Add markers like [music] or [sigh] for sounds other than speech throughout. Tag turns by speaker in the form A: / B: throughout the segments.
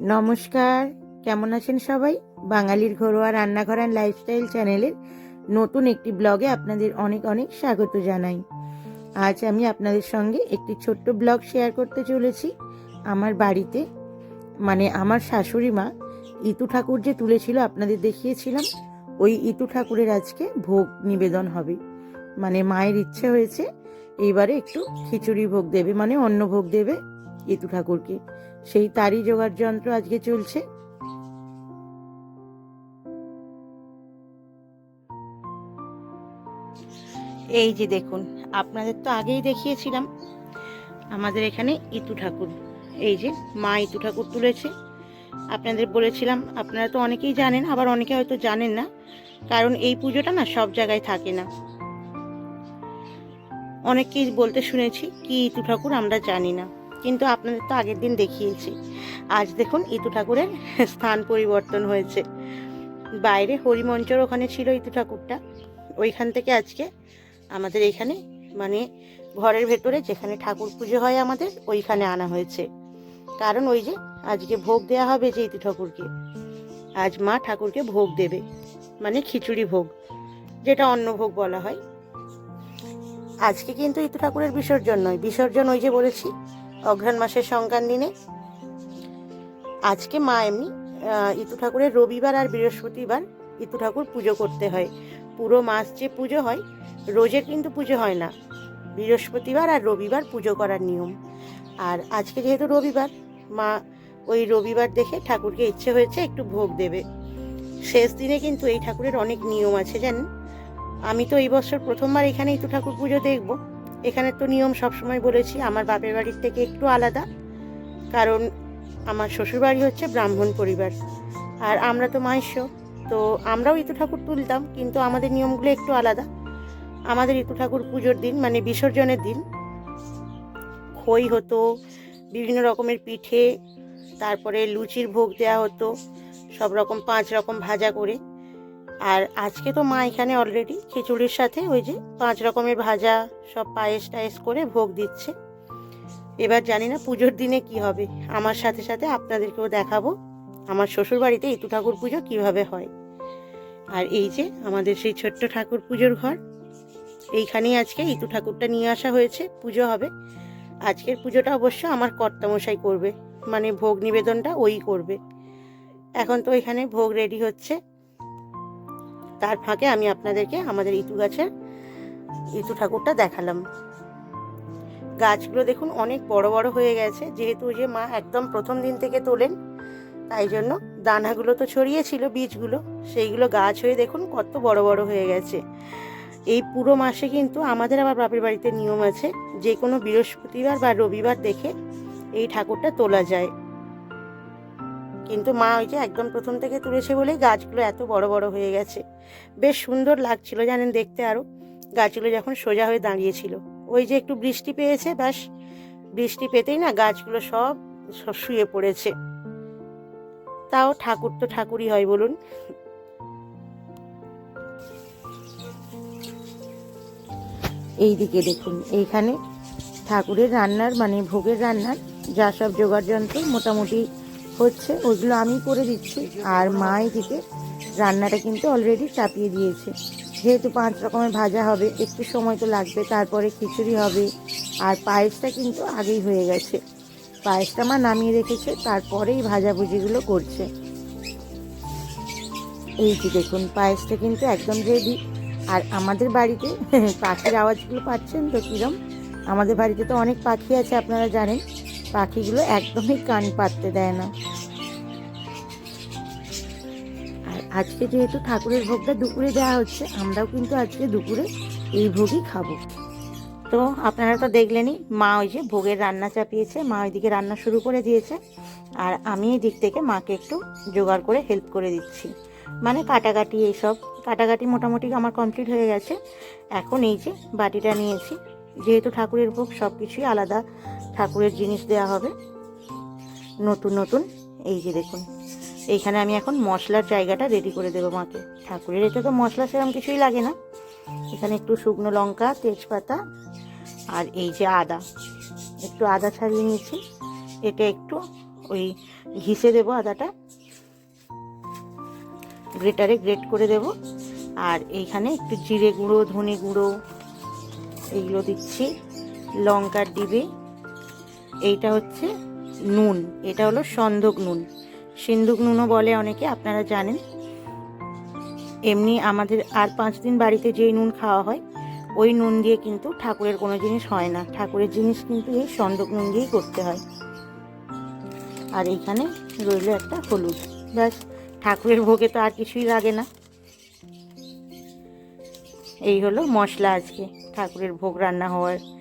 A: নমস্কার, কেমন আছেন সবাই? বাঙালির ঘরোয়া রান্নাঘর অ্যান্ড লাইফস্টাইল চ্যানেলের নতুন একটি ব্লগে আপনাদের অনেক অনেক স্বাগত জানাই। আজ আমি আপনাদের সঙ্গে একটি ছোট্ট ব্লগ শেয়ার করতে চলেছি। আমার বাড়িতে মানে আমার শাশুড়ি মা ইতু ঠাকুর যে তুলেছিল আপনাদের দেখিয়েছিলাম, ওই ইতু ঠাকুরের আজকে ভোগ নিবেদন হবে। মানে মায়ের ইচ্ছে হয়েছে, এইবারে একটু খিচুড়ি ভোগ দেবে মানে অন্ন ভোগ দেবে ইতু ঠাকুরকে। সেই তারই জোগাড় যন্ত্র আজকে চলছে। এই যে দেখুন, আপনাদের তো আগেই দেখিয়েছিলাম, আমাদের এখানে ইতু ঠাকুর। এই যে মা ইতু ঠাকুর তুলেছে। আপনাদের বলেছিলাম, আপনারা তো অনেকেই জানেন, আবার অনেকে হয়তো জানেন না, কারণ এই পুজোটা না সব জায়গায় থাকে না। অনেককেই বলতে শুনেছি, কি ইতু ঠাকুর আমরা জানি না। কিন্তু আপনাদের তো আগের দিন দেখিয়েছি। আজ দেখুন ইতু ঠাকুরের স্থান পরিবর্তন হয়েছে। বাইরে হরিমঞ্চর ওখানে ছিল ইতু ঠাকুরটা। ওইখান থেকে আজকে আমাদের এখানে মানে ঘরের ভেতরে যেখানে ঠাকুর পুজো হয় আমাদের, ওইখানে আনা হয়েছে। কারণ ওই যে আজকে ভোগ দেয়া হবে যে ইতু ঠাকুরকে। আজ মা ঠাকুরকে ভোগ দেবে মানে খিচুড়ি ভোগ, যেটা অন্নভোগ বলা হয়। আজকে কিন্তু ইতু ঠাকুরের বিসর্জন নয়। বিসর্জন ওই যে বলেছি অঘ্রাণ মাসের সংক্রান দিনে। আজকে মা এমনি ইতু ঠাকুরের রবিবার আর বৃহস্পতিবার ইতু ঠাকুর পুজো করতে হয়। পুরো মাস যে পুজো হয়, রোজের কিন্তু পুজো হয় না। বৃহস্পতিবার আর রবিবার পুজো করার নিয়ম। আর আজকে যেহেতু রবিবার, মা ওই রবিবার দেখে ঠাকুরকে ইচ্ছে হয়েছে একটু ভোগ দেবে। শেষ দিনে কিন্তু এই ঠাকুরের অনেক নিয়ম আছে, জানেন? আমি তো এই বছর প্রথমবার এখানে ইতু ঠাকুর পুজো দেখব। এখানে তো নিয়ম সবসময় বলেছি, আমার বাপের বাড়ির থেকে একটু আলাদা। কারণ আমার শ্বশুরবাড়ি হচ্ছে ব্রাহ্মণ পরিবার। আর আমরা তো মাইশ্য তো আমরাও ইতু ঠাকুর তুলতাম, কিন্তু আমাদের নিয়মগুলো একটু আলাদা। আমাদের ইতু ঠাকুর পুজোর দিন মানে বিসর্জনের দিন, খই হতো, বিভিন্ন রকমের পিঠে, তারপরে লুচির ভোগ দেওয়া হতো, সব রকম, পাঁচ রকম ভাজা করে। আর আজকে তো মা এখানে অলরেডি খিচুড়ির সাথে ওই যে পাঁচ রকমের ভাজা, সব পায়েস টায়েস করে ভোগ দিচ্ছে। এবার জানি না পুজোর দিনে কি হবে। আমার সাথে সাথে আপনাদেরকেও দেখাবো আমার শ্বশুর বাড়িতে ইতু ঠাকুর পুজো কীভাবে হয়। আর এই যে আমাদের সেই ছোট্ট ঠাকুর পুজোর ঘর, এইখানেই আজকে ইতু ঠাকুরটা নিয়ে আসা হয়েছে। পুজো হবে। আজকের পুজোটা অবশ্য আমার কর্তামশাই করবে। মানে ভোগ নিবেদনটা ওই করবে। এখন তো এখানে ভোগ রেডি হচ্ছে। তার ফাঁকে আমি আপনাদেরকে আমাদের ইতু গাছের ইতু ঠাকুরটা দেখালাম। গাছগুলো দেখুন অনেক বড় বড় হয়ে গেছে, যেহেতু যে মা একদম প্রথম দিন থেকে তোলেন, তাই জন্য দানাগুলো তো ছড়িয়েছিল, বীজগুলো, সেইগুলো গাছ হয়ে দেখুন কত বড় বড় হয়ে গেছে। এই পুরো মাসে কিন্তু আমাদের আবার বাপের বাড়িতে নিয়ম আছে, যে কোনো বৃহস্পতিবার বা রবিবার দেখে এই ঠাকুরটা তোলা যায়। কিন্তু মা ওই যে একদম প্রথম থেকে তুলেছে বলেই গাছগুলো এত বড় বড় হয়ে গেছে। বেশ সুন্দর লাগছিল জানেন দেখতে আরও গাছগুলো যখন সোজা হয়ে দাঁড়িয়েছিল। ওই যে একটু বৃষ্টি পেয়েছে, ব্যাস। বৃষ্টি পেতেই না গাছগুলো সব শুয়ে পড়েছে। তাও ঠাকুর তো ঠাকুরই হয় বলুন। এই দিকে দেখুন, এইখানে ঠাকুরের রান্নার মানে ভোগের রান্নার যা সব জোগাড় যন্ত্র মোটামুটি হচ্ছে ওইগুলো আমি করে দিচ্ছি। আর মা এদিকে রান্নাটা কিন্তু অলরেডি চাপিয়ে দিয়েছে। যেহেতু পাঁচ রকমের ভাজা হবে, একটু সময় তো লাগবে, তারপরে খিচুড়ি হবে। আর পায়েসটা কিন্তু আগেই হয়ে গেছে। পায়েসটা মা নামিয়ে রেখেছে, তারপরেই ভাজাভুজিগুলো করছে। এই যে দেখুন, পায়েসটা কিন্তু একদম রেডি আর আমাদের বাড়িতে [laughs] পাখির আওয়াজগুলো পাচ্ছেন তো কিরম? আমাদের বাড়িতে তো অনেক পাখি আছে, আপনারা জানেন। পাখিগুলো একদমই কান পাততে দেয় না। আর আজকে যেহেতু ঠাকুরের ভোগটা দুপুরে দেওয়া হচ্ছে, আমরাও কিন্তু আজকে দুপুরে এই ভোগই খাব। তো আপনারা তো দেখলেনই, মা ওই যে ভোগের রান্না চাপিয়েছে, মা ওইদিকে রান্না শুরু করে দিয়েছে। আর আমি এই দিক থেকে মাকে একটু জোগাড় করে হেল্প করে দিচ্ছি। মানে কাটাকাটি এইসব, কাটাকাটি মোটামুটি আমার কমপ্লিট হয়ে গেছে। এখন এই যে বাটিটা নিয়েছি, যেহেতু ঠাকুরের ভোগ সব কিছুই আলাদা ঠাকুরের জিনিস দেওয়া হবে। নতুন নতুন, এই যে দেখুন। এইখানে আমি এখন মশলার জায়গাটা রেডি করে দেবো মাকে। ঠাকুরের এটা তো মশলা সেরকম কিছুই লাগে না। এখানে একটু শুকনো লঙ্কা, তেজপাতা আর এই যে আদা। একটু আদা ছাড়িয়ে নিয়েছি। এটা একটু ওই ঘিসে দেবো আদাটা। গ্রেটারে গ্রেট করে দেব। আর এইখানে একটু জিরে গুঁড়ো, ধনে গুঁড়ো, এইগুলো দিচ্ছি। লঙ্কার ডিবে এইটা হচ্ছে নুন, এটা হলো সন্ধক নুন। সিন্ধুক নুনও বলে অনেকে, আপনারা জানেন। এমনি আমাদের আর পাঁচ দিন বাড়িতে যেই নুন খাওয়া হয়, ওই নুন দিয়ে কিন্তু ঠাকুরের কোনো জিনিস হয় না। ঠাকুরের জিনিস কিন্তু এই সন্দক নুন দিয়েই করতে হয়। আর এইখানে রইল একটা হলুদ। ব্যাস, ঠাকুরের ভোগে তো আর কিছুই লাগে না। এই হলো মশলা আজকে, ঠাকুরের ভোগ রান্না হওয়ার।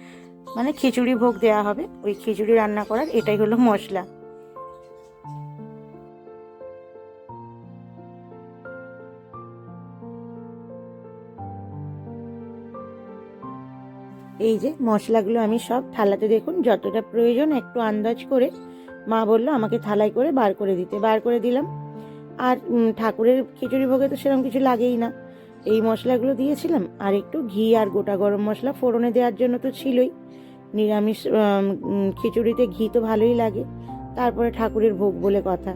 A: মানে খিচুড়ি ভোগ দেওয়া হবে। ওই খিচুড়ি রান্না করার এটাই হলো মশলা। এই যে মশলাগুলো আমি সব থালাতে দেখুন, যতটা প্রয়োজন একটু আন্দাজ করে মা বলল আমাকে থালায় করে বার করে দিতে। বার করে দিলাম। আর ঠাকুরের খিচুড়ি ভোগে তো সেরকম কিছু লাগেই না। এই মশলাগুলো দিয়েছিলাম, আর একটু ঘি আর গোটা গরম মশলা ফোড়নে দেওয়ার জন্য তো ছিলই। নিরামিষ খিচুড়িতে ঘি তো ভালোই লাগে। তারপরে ঠাকুরের ভোগ বলে কথা।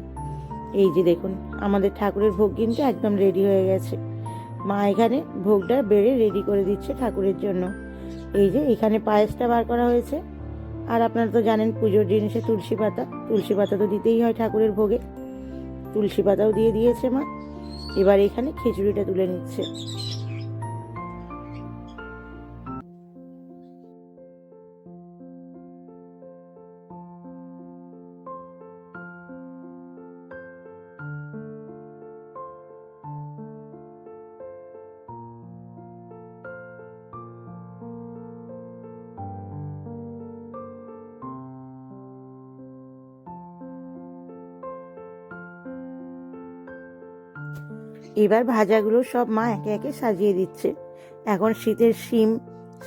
A: এই যে দেখুন, আমাদের ঠাকুরের ভোগ কিন্তু একদম রেডি হয়ে গেছে। মা এখানে ভোগটা বেড়ে রেডি করে দিচ্ছে ঠাকুরের জন্য। এই যে এখানে পায়েসটা বার করা হয়েছে। আর আপনারা তো জানেন পুজোর জিনিসে তুলসী পাতা। তুলসী পাতা তো দিতেই হয় ঠাকুরের ভোগে। তুলসী পাতাও দিয়ে দিয়েছে মা। এবার এখানে খিচুড়িটা তুলে নিচ্ছে। এবার ভাজাগুলো সব মা একে একে সাজিয়ে দিচ্ছে। এখন শীতের শিম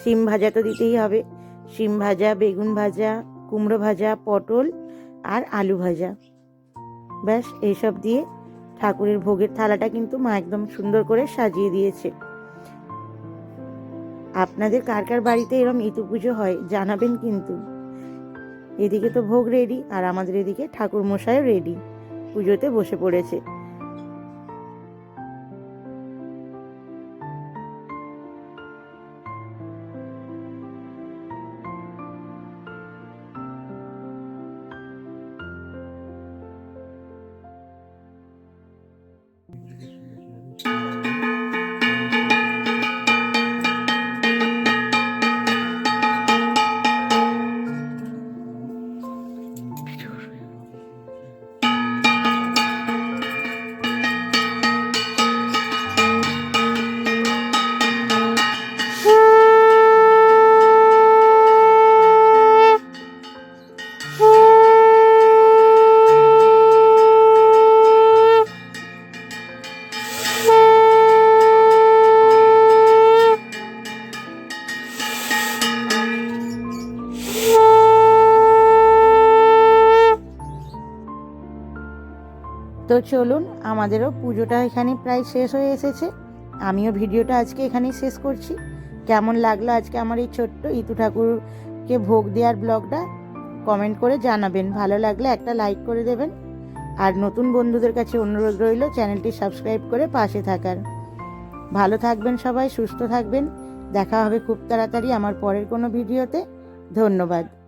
A: শিম ভাজা তো দিতেই হবে। শিম ভাজা, বেগুন ভাজা, কুমড়ো ভাজা, পটল আর আলু ভাজা। ব্যাস, এইসব দিয়ে ঠাকুরের ভোগের থালাটা কিন্তু মা একদম সুন্দর করে সাজিয়ে দিয়েছে। আপনাদের কার কার বাড়িতে এরম ইতু পুজো হয় জানাবেন কিন্তু। এদিকে তো ভোগ রেডি আর আমাদের এদিকে ঠাকুর মশাইও রেডি পুজোতে বসে পড়েছে। তো চলুন, আমাদেরও পুজোটা এখানে প্রায় শেষ হয়ে এসেছে। আমিও ভিডিওটা আজকে এখানেই শেষ করছি। কেমন লাগল আজকে আমার এই ছোট্ট ইতু ঠাকুরকে ভোগ দেওয়ার ব্লগটা? কমেন্ট করে জানাবেন। ভালো লাগলে একটা লাইক করে দেবেন। আর নতুন বন্ধুদের কাছে অনুরোধ রইল, চ্যানেলটি সাবস্ক্রাইব করে পাশে থাকার। ভালো থাকবেন সবাই, সুস্থ থাকবেন। দেখা হবে খুব তাড়াতাড়ি আমার পরের কোনো ভিডিওতে। ধন্যবাদ।